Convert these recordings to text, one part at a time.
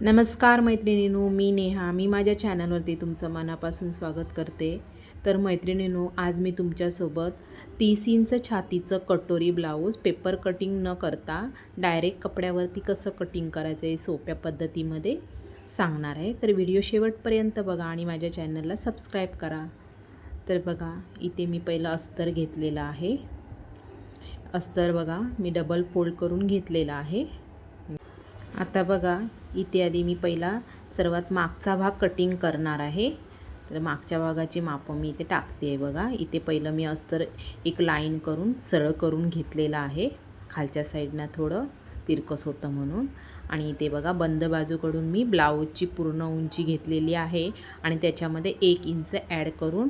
नमस्कार मैत्रिणीनो मी नेहा. मी माझ्या चॅनलवरती तुमचं मनापासून स्वागत करते. तर मैत्रिणीनो आज मी तुमच्यासोबत तीस इंच छातीचं कटोरी ब्लाऊज पेपर कटिंग न करता डायरेक्ट कपड्यावरती कसं कटिंग करायचं आहे सोप्या पद्धतीमध्ये सांगणार आहे. तर व्हिडिओ शेवटपर्यंत बघा आणि माझ्या चॅनलला सबस्क्राईब करा. तर बघा इथे मी पहिलं अस्तर घेतलेलं आहे. अस्तर बघा मी डबल फोल्ड करून घेतलेलं आहे. आता बघा इथे आधी मी पहिला सर्वात मागचा भाग कटिंग करणार आहे. तर मागच्या भागाची मापं मी इथे टाकते आहे बघा. इथे पहिलं मी अस्तर एक लाईन करून सरळ करून घेतलेलं आहे. खालच्या साईडनं थोडं तिरकस होतं म्हणून. आणि इथे बघा बंद बाजूकडून मी ब्लाऊजची पूर्ण उंची घेतलेली आहे. आणि त्याच्यामध्ये एक इंच ॲड करून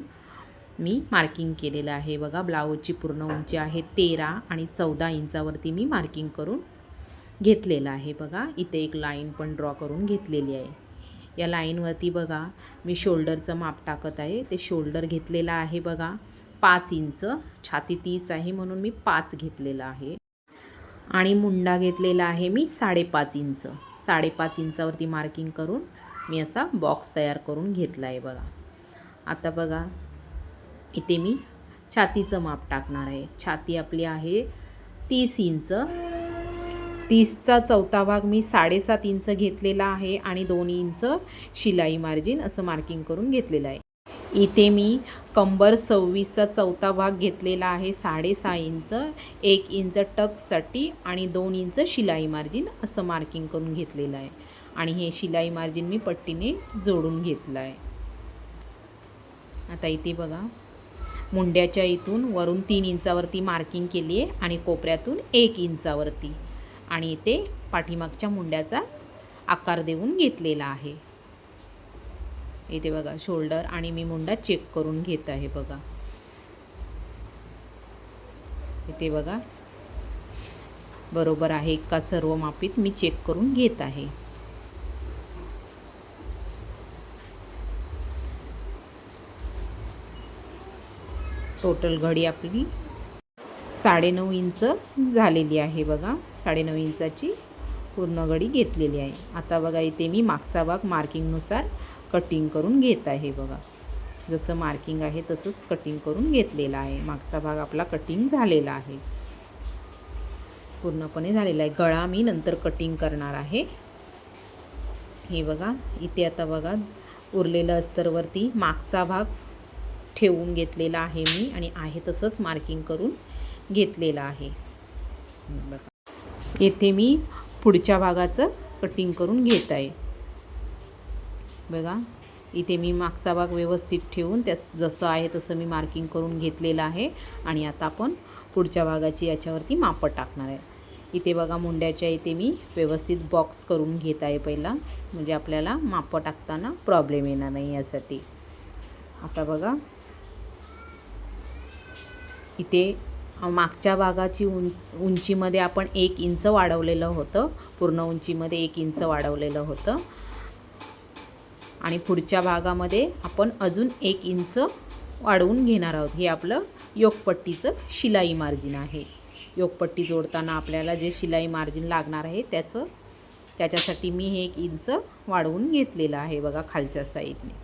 मी मार्किंग केलेलं आहे बघा. ब्लाऊजची पूर्ण उंची आहे तेरा आणि चौदा इंचावरती मी मार्किंग करून घेतलेलं आहे बघा. इथे एक लाईन पण ड्रॉ करून घेतलेली आहे. या लाईनवरती बघा मी शोल्डरचं माप टाकत आहे. ते शोल्डर घेतलेलं आहे बघा. पाच इंच छाती तीस आहे म्हणून मी पाच घेतलेलं आहे. आणि मुंडा घेतलेला आहे मी साडेपाच इंच साडेपाच इंचावरती मार्किंग करून मी असा बॉक्स तयार करून घेतला आहे बघा. आता बघा इथे मी छातीचं माप टाकणार आहे. छाती आपली आहे तीस इंच तीसचा चौथा भाग मी साडेसात इंच घेतलेला आहे आणि दोन इंच शिलाई मार्जिन असं मार्किंग करून घेतलेलं आहे. इथे मी कंबर सव्वीसचा चौथा भाग घेतलेला आहे साडेसहा इंच एक इंच टकसाठी आणि दोन इंच शिलाई मार्जिन असं मार्किंग करून घेतलेलं आहे. आणि हे शिलाई मार्जिन मी पट्टीने जोडून घेतलं आहे. आता इथे बघा मुंड्याच्या इथून वरून तीन इंचावरती मार्किंग केली आहे आणि कोपऱ्यातून एक इंचावरती. आणि इथे पाठीमागच्या मुंड्याचा आकार देऊन घेतलेला आहे. इथे बघा शोल्डर आणि मी मुंडा चेक करून घेत आहे बघा. इथे बघा. बरोबर आहे का? सर्व मापीत मी चेक करून घेत आहे. टोटल घडी आपली साडेनऊ इंच झालेली आहे बघा. साडेनऊ इंचाची पूर्ण घडी घेतलेली आहे. आता बघा इथे मी मागचा भाग मार्किंगनुसार कटिंग करून घेत आहे बघा. जसं मार्किंग आहे तसंच कटिंग करून घेतलेलं आहे. मागचा भाग आपला कटिंग झालेला आहे. पूर्णपणे झालेला आहे. गळा मी नंतर कटिंग करणार आहे. हे बघा इथे आता बघा उरलेलं अस्तरवरती मागचा भाग ठेवून घेतलेला आहे मी आणि आहे तसंच मार्किंग करून घेतलेला आहे. बघा येथे मी पुढच्या भागाचं कटिंग करून घेत आहे बघा इथे मी मागचा भाग व्यवस्थित ठेवून त्या जसं आहे तसं मी मार्किंग करून घेतलेलं आहे आणि आता आपण पुढच्या भागाची याच्यावरती मापं टाकणार आहे. इथे बघा मुंड्याच्या इथे मी व्यवस्थित बॉक्स करून घेत आहे पहिला. म्हणजे आपल्याला मापं टाकताना प्रॉब्लेम येणार नाही यासाठी. आता बघा इथे मागच्या भागाची उं उंचीमध्ये आपण एक इंच वाढवलेलं होतं. पूर्ण उंचीमध्ये एक इंच वाढवलेलं होतं. आणि पुढच्या भागामध्ये आपण अजून एक इंच वाढवून घेणार आहोत. हे आपलं योगपट्टीचं शिलाई मार्जिन आहे. योगपट्टी जोडताना आपल्याला जे शिलाई मार्जिन लागणार आहे त्याचं त्याच्यासाठी मी हे एक इंच वाढवून घेतलेलं आहे बघा खालच्या साईडने.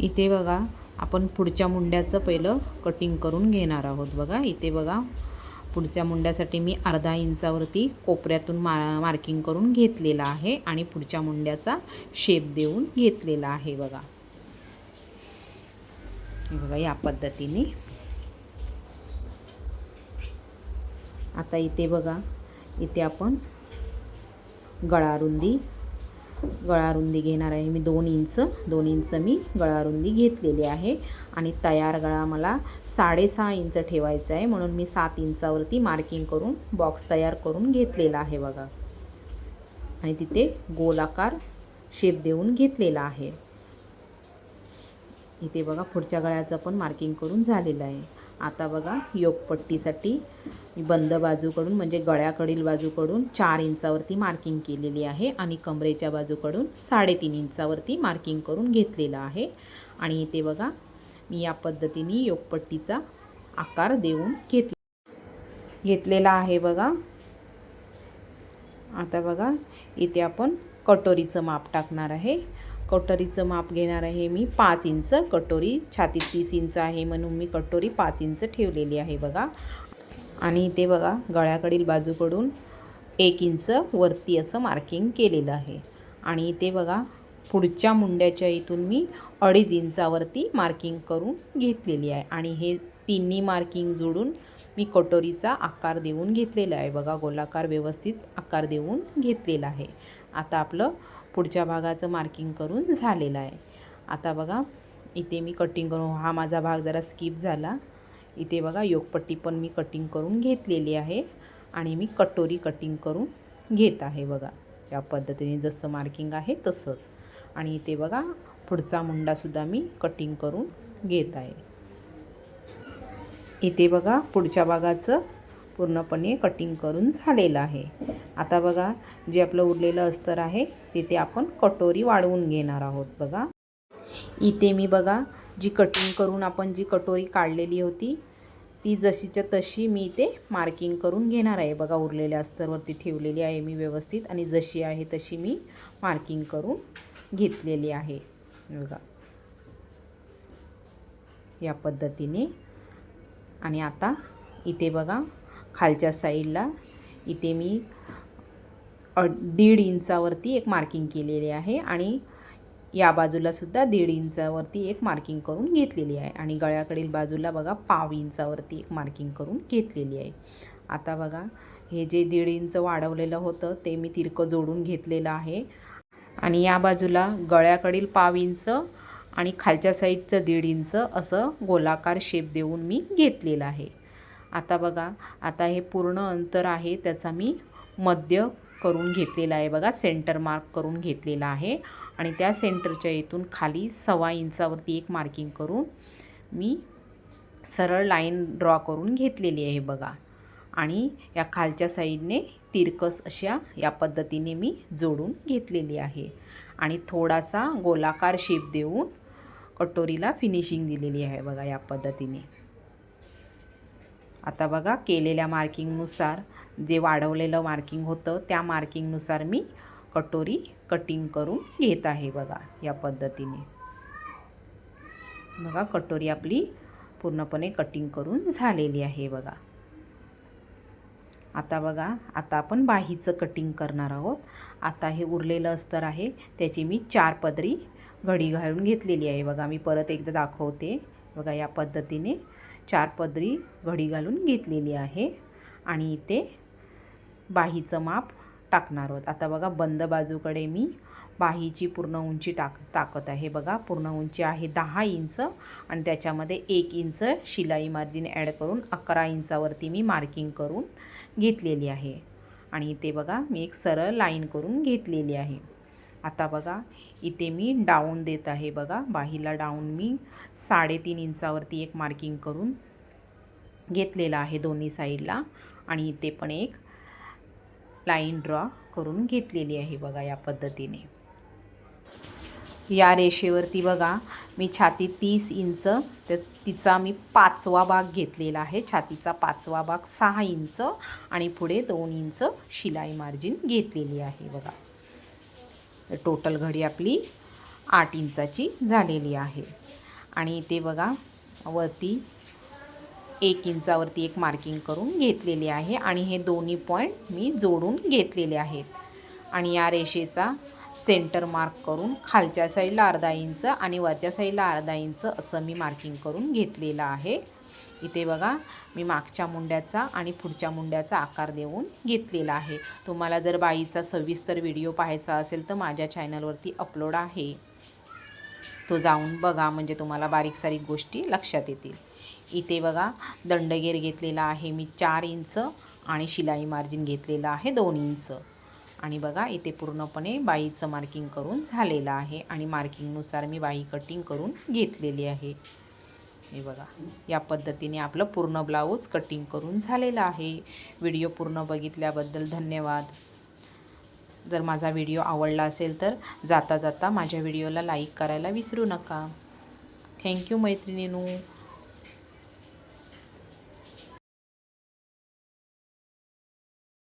इथे बघा आपण पुढच्या मुंड्याचं पहिलं कटिंग करून घेणार आहोत बघा. इथे बघा पुढच्या मुंड्यासाठी मी अर्धा इंचावरती कोपऱ्यातून मा मार्किंग करून घेतलेला आहे आणि पुढच्या मुंड्याचा शेप देऊन घेतलेला आहे बघा. बघा या पद्धतीने. आता इथे बघा इथे आपण गळारुंदी गळारुंदी घेणार आहे मी दोन इंच. दोन इंच मी गळारुंदी घेतलेली आहे. आणि तयार गळा मला साडेसहा इंच ठेवायचा आहे. म्हणून मी सात इंचावरती मार्किंग करून बॉक्स तयार करून घेतलेला आहे बघा. आणि तिथे गोलाकार शेप देऊन घेतलेला आहे. इथे बघा पुढच्या गळ्याचं पण मार्किंग करून झालेलं आहे. आता बघा योगपट्टीसाठी मी बंद बाजूकडून म्हणजे गळ्याकडील बाजूकडून चार इंचावरती मार्किंग केलेली आहे आणि कमरेच्या बाजूकडून साडेतीन इंचावरती मार्किंग करून घेतलेलं आहे. आणि इथे बघा मी या पद्धतीने योगपट्टीचा आकार देऊन घेतला. घेतलेला आहे बघा. आता बघा इथे आपण कटोरीचं माप टाकणार आहे. कटोरीचं माप घेणार आहे मी पाच इंच. कटोरी छाती तीस इंच आहे म्हणून मी कटोरी पाच इंच ठेवलेली आहे बघा. आणि इथे बघा गळ्याकडील बाजूकडून एक इंच वरती असं मार्किंग केलेलं आहे. आणि इथे बघा पुढच्या मुंड्याच्या इथून मी अडीच इंचावरती मार्किंग करून घेतलेली आहे. आणि हे तिन्ही मार्किंग जोडून मी कटोरीचा आकार देऊन घेतलेला आहे. बघा गोलाकार व्यवस्थित आकार देऊन घेतलेला आहे. आता आपलं पुढच्या भागाचं मार्किंग करून झालेलं आहे. आता बघा इथे मी कटिंग करून हा माझा भाग जरा स्किप झाला. इथे बघा योगपट्टी पण मी कटिंग करून घेतलेली आहे आणि मी कटोरी कटिंग करून घेत आहे बघा. या पद्धतीने जसं मार्किंग आहे तसंच. आणि इथे बघा पुढचा मुंडासुद्धा मी कटिंग करून घेत आहे. इथे बघा पुढच्या भागाचं पूर्णपणे कटिंग करून झालेलं आहे. आता बघा जे आपलं उरलेलं अस्तर आहे तिथे आपण कटोरी वाढवून घेणार आहोत बघा. इथे मी बघा जी कटिंग करून आपण जी कटोरी काढलेली होती ती जशीच्या तशी मी इथे मार्किंग करून घेणार आहे. बघा उरलेल्या अस्तरवरती ठेवलेली आहे मी व्यवस्थित आणि जशी आहे तशी मी मार्किंग करून घेतलेली आहे. बघा. या पद्धतीने. आणि आता इथे बघा खालच्या साईडला. इथे मी अड दीड इंचावरती एक मार्किंग केलेली आहे आणि या बाजूला सुद्धा दीड इंचावरती एक मार्किंग करून घेतलेली आहे. आणि गळ्याकडील बाजूला बघा पाव इंचावरती एक मार्किंग करून घेतलेली आहे. आता बघा हे जे दीड इंच वाढवलेलं होतं ते मी तिरकं जोडून घेतलेलं आहे. आणि या बाजूला गळ्याकडील पाव इंच आणि खालच्या साईडचं दीड इंच असं गोलाकार शेप देऊन मी घेतलेलं आहे. आता बघा आता हे पूर्ण अंतर आहे त्याचा मी मध्य करून घेतलेला आहे बघा सेंटर मार्क करून घेतलेला आहे. आणि त्या सेंटरच्या इथून खाली सव्वा इंचावरती एक मार्किंग करून मी सरळ लाईन ड्रॉ करून घेतलेली आहे बघा. आणि या खालच्या साईडने तिरकस अशा या पद्धतीने मी जोडून घेतलेली आहे. आणि थोडासा गोलाकार शेप देऊन कटोरीला फिनिशिंग दिलेली आहे बघा या पद्धतीने. आता बघा केलेल्या मार्किंगनुसार जे वाढवलेलं मार्किंग होतं त्या मार्किंगनुसार मी कटोरी कटिंग करून घेत आहे बघा या पद्धतीने. बघा कटोरी आपली पूर्णपणे कटिंग करून झालेली आहे बघा. आता बघा आता आपण बाहीचं कटिंग करणार आहोत. आता हे उरलेलं अस्तर आहे त्याची मी चार पदरी घडी घालून घेतलेली आहे बघा. मी परत एकदा दाखवते बघा या पद्धतीने. चार पदरी घडी घालून घेतलेली आहे. आणि इथे बाहीचं माप टाकणार आहोत. आता बघा बंद बाजूकडे मी बाहीची पूर्ण उंची टाक टाकत आहे. बघा पूर्ण उंची आहे दहा इंच आणि त्याच्यामध्ये एक इंच शिलाई मार्जिन ॲड करून अकरा इंचावरती मी मार्किंग करून घेतलेली आहे. आणि इथे बघा मी एक सरळ लाईन करून घेतलेली आहे. आता बघा इथे मी डाऊन देत आहे बघा. बाहीला डाऊन मी साडेतीन इंचावरती एक मार्किंग करून घेतलेलं आहे दोन्ही साईडला. आणि इथे पण एक लाईन ड्रॉ करून घेतलेली आहे बघा या पद्धतीने. या रेषेवरती बघा मी छाती तीस इंच तर तिचा मी पाचवा भाग घेतलेला आहे. छातीचा पाचवा भाग सहा इंच आणि पुढे दोन इंच शिलाई मार्जिन घेतलेली आहे बघा. टोटल घडी आपली आठ इंचाची झालेली आहे. आणि इथे बघा वरती एक इंचावरती एक मार्किंग करून घेतलेली आहे आणि हे दोन्ही पॉईंट मी जोडून घेतलेले आहेत. आणि या रेषेचा सेंटर मार्क करून खालच्या साईडला अर्धा इंच आणि वरच्या साईडला अर्धा इंच असं मी मार्किंग करून घेतलेलं आहे. इथे बघा मी मागच्या मुंड्याचा आणि पुढच्या मुंड्याचा आकार देऊन घेतलेला आहे. तुम्हाला जर बाईचा सविस्तर व्हिडिओ पाहायचा असेल तर माझ्या चॅनलवरती अपलोड आहे. तो जाऊन बघा म्हणजे तुम्हाला बारीक सारीक गोष्टी लक्षात येतील. इथे बघा दंडगेर घेतलेला आहे मी चार इंच आणि शिलाई मार्जिन घेतलेलं आहे दोन इंच. आणि बघा इथे पूर्णपणे बाईचं मार्किंग करून झालेलं आहे आणि मार्किंगनुसार मी बाई कटिंग करून घेतलेली आहे. हे बघा या पद्धतीने आपलं पूर्ण ब्लाऊज कटिंग करून झालेलं आहे. व्हिडिओ पूर्ण बघितल्याबद्दल धन्यवाद. जर माझा व्हिडिओ आवडला असेल तर जाता जाता माझ्या व्हिडिओला लाईक करायला विसरू नका. थँक्यू मैत्रिणीनू.